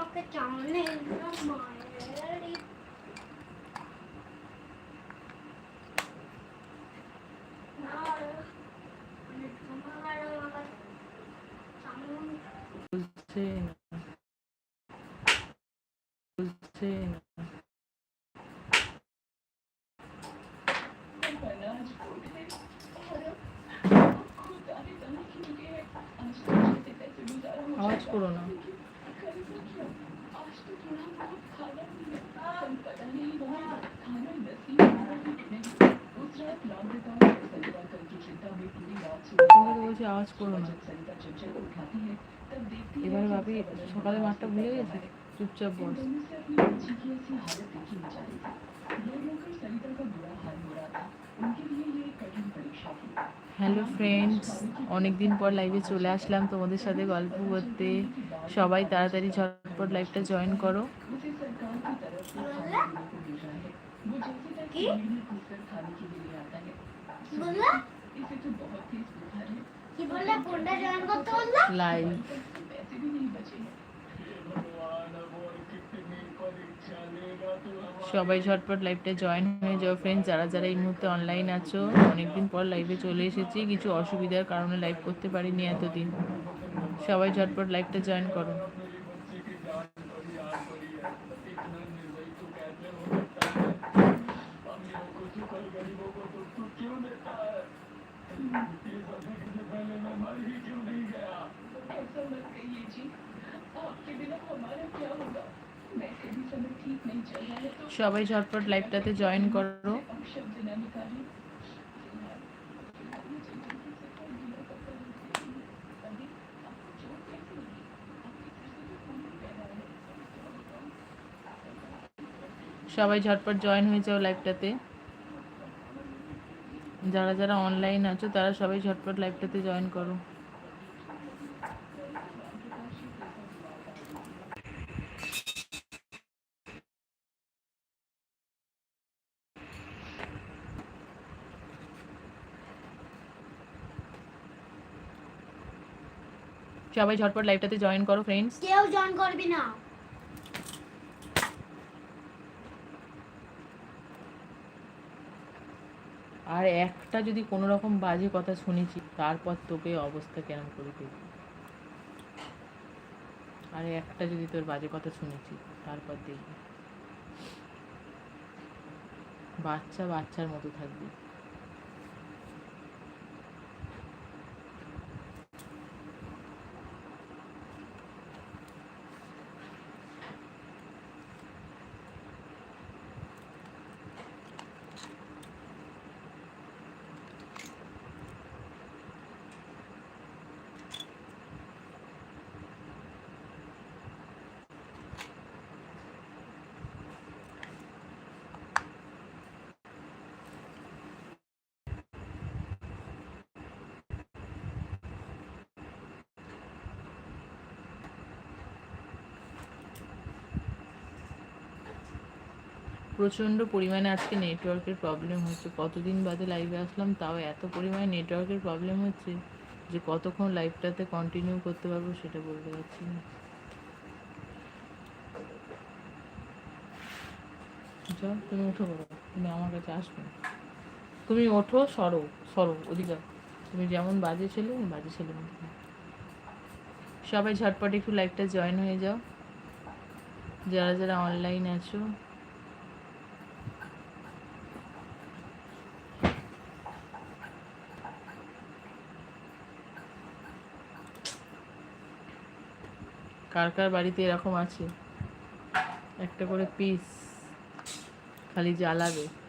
আমাকে জানে আওয়াজ করো না। বলছি আওয়াজ করো না। এবার ভাবি সকালে মাঠটা ভুলে গেছে। চুপচাপ বস। হ্যালো ফ্রেন্ডস অনেকদিন পর লাইভে চলে আসলাম তোমাদের সাথে গল্প করতে। সবাই তাড়াতাড়ি ঝটপট লাইভটা জয়েন করো। লাইভ সবাই ঝটপট লাইভটা জয়েন হয়ে যাও ফ্রেন্ডস যারা যারা এই মুহূর্তে অনলাইন আছো, অনেকদিন পর লাইভে চলে এসেছি, কিছু অসুবিধার কারণে লাইভ করতে পারিনি এতদিন। সবাই ঝটপট লাইভটা জয়েন করো। সবাই ঝটপট লাইভটাতে জয়েন করো। সবাই ঝটপট জয়েন হয়ে যাও লাইভটাতে যারা যারা অনলাইন আছো, তারা সবাই ঝটপট লাইভটাতে জয়েন করো। সবাই ঝটপট লাইভটাতে জয়েন করো ফ্রেন্ডস কেউ জয়েন করবি না। আর একটা যদি কোনো রকম বাজে কথা শুনেছি তারপর তোকে অবস্থা কেমন করে দেখবি? আর একটা যদি তোর বাজে কথা শুনেছি তারপর দেখবি। বাচ্চা বাচ্চার মতো থাকবি। প্রচণ্ড পরিমাণে আজকে নেটওয়ার্কের প্রবলেম হচ্ছে। কতদিন বাদে লাইভে আসলাম, তাও এত পরিমাণে নেটওয়ার্কের প্রবলেম হচ্ছে যে কতক্ষণ লাইভটাতে কন্টিনিউ করতে পারব সেটা বলতে পারছি না। যাও, তুমি উঠো বাবা, তুমি আমার কাছে আসবে। তুমি ওঠো, সরো সরো, ওদিকে তুমি যেমন বাজে ছেলে বাজে ছেলে সবাই ঝটপট একটু লাইভটা জয়েন হয়ে যাও। যারা যারা অনলাইন আছো কার কার বাড়িতে এরকম আছে? একটা করে পিস খালি জ্বালাবে।